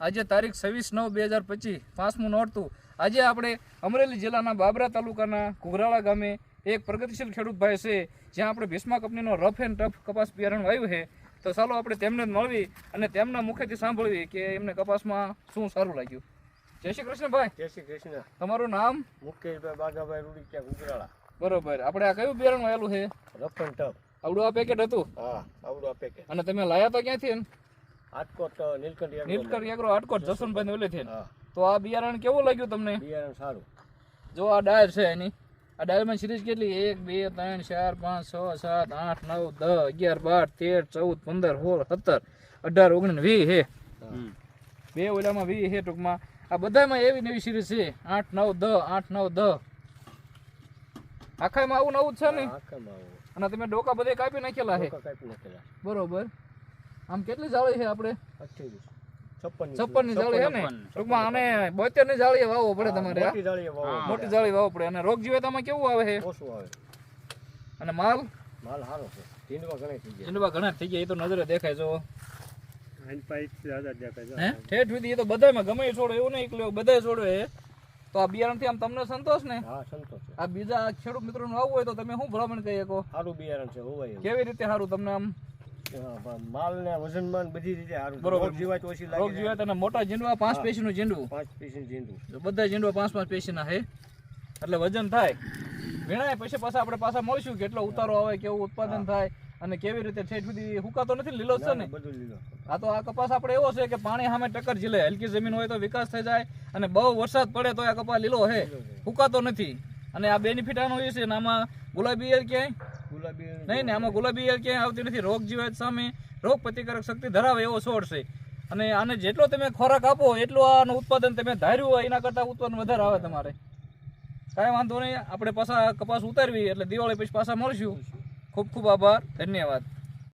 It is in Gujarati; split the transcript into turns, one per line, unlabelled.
આજે તારીખ છવ્વીસ નવ બે હજાર પચીસ પાંચમું નોરતું. આજે આપણે અમરેલી જિલ્લાના બાબરા તાલુકાના ઘુઘરાળા ગામે એક પ્રગતિશીલ ખેડૂત ભાઈ છે જ્યાં આપણે ભીષ્મા કંપનીનો રફ એન્ડ ટફ કપાસ બિયારણ વાવ્યું છે. તો ચાલો આપણે તેમને જ મળવી અને તેમના મુખેથી સાંભળવી કે એમને કપાસમાં શું સારું લાગ્યું. જય શ્રી કૃષ્ણ ભાઈ.
જય શ્રી કૃષ્ણ.
તમારું નામ?
મુકેશભાઈ બાગાભાઈ રૂડીચા ગુજરાળા
બરોબર. આપણે આ કયું બિયારણ વાયેલું છે?
Rough and tough.
આવડું આ પેકેટ હતું?
હા આવડું પેકેટ
અને તમે લાયા તો ક્યાંથી એમ?
નીલકંઠ
નીલકંઠ એગ્રો આટકોટ જસવંતભાઈ ઓલેથી તો આ બિયારણ કેવું લાગ્યું તમને?
બિયારણ સારું.
જો આ ડાયર છે એની. આ ડાયરમાં સિરીઝ કેટલી? એક બે ત્રણ ચાર પાંચ છ સાત આઠ નવ દસ અગિયાર બાર તેર ચૌદ પંદર સોળ સત્તર અઢાર ઓગણીસ વીસ હે. બે ઓલામાં વી હે ટૂંકમાં. આ બધામાં એવી નવી સિરીઝ છે. આઠ નવ દ આઠ નવ દસ. આખામાં આવું નવું જ છે ને? અને તમે ડોકા બધે કાપી નાખેલા છે
કાપી નાખેલા.
બરોબર. આમ કેટલી જાળી છે આપણે? છપ્પનની જાળી છે ને? ટૂંકમાં આને બોતેરની જાળી વાવવો પડે તમારે
મોટી
જાળી વાવવો પડે. અને રોગ જીવાતામાં કેવું આવે છે?
ઓછું આવે.
અને માલ?
માલ સારો છે. ઢીંડવા ઘણા થઈ ગયા.
ઝીંડવા ઘણા થઈ ગયા એ તો નજરે દેખાય જો
આની પાઇપ દાદા દેખાય
હે? ઠેઠ સુધી એ તો બધામાં ગમે છોડો એવું નહીં કે બધા છોડો એ. તો આ બિયારણથી આમ તમને સંતોષ ને?
હા સંતોષ
આ બીજા ખેડૂત મિત્રો નું આવવું હોય તો તમે શું ભલામણ કહી શકો?
સારું બિયારણ છે
કેવી રીતે સારું તમને આમ
હા, પણ માલ ને વજનમાં બધી રીતે સારું
બરોબર.
જીવાત ઓછી
રોગ જીવાત અને મોટા ઝીંડવા પાંચ પેશીનું જીંડવું
પાંચ પીસી ઝીંડું
જો બધા ઝીંડવા પાંચ પાંચ પેશીના હે એટલે વજન થાય. વીણાય પછી પાછા આપણે પાછા મળીશું કેટલો ઉતારો આવે કેવું ઉત્પાદન થાય અને કેવી રીતે ઠેઠ સુધી હુકાતો નથી લીલો છે ને
બધું લીલો.
આ તો આ કપાસ આપણે એવો છે કે પાણી સામે ટક્કર ઝીલે. હલકી જમીન હોય તો વિકાસ થઈ જાય અને બહુ વરસાદ પડે તો આ કપાસ લીલો હે હુકાતો નથી. અને આ બેનિફિટ આનો એ છે આમાં ગુલાબી ઈયળ ક્યાંય?
ગુલાબી
નહીં ને આમાં ગુલાબી ઈયળ ક્યાંય આવતી નથી. રોગ જીવાત સામે રોગ પ્રતિકારક શક્તિ ધરાવે એવો છોડ છે. અને આને જેટલો તમે ખોરાક આપો એટલું આનું ઉત્પાદન તમે ધાર્યું હોય એના કરતાં ઉત્પાદન વધારે આવે તમારે. કાંઈ વાંધો નહીં આપણે પાછા કપાસ ઉતારવી એટલે દિવાળી પછી પાછા મળશું. ખૂબ ખૂબ આભાર ધન્યવાદ.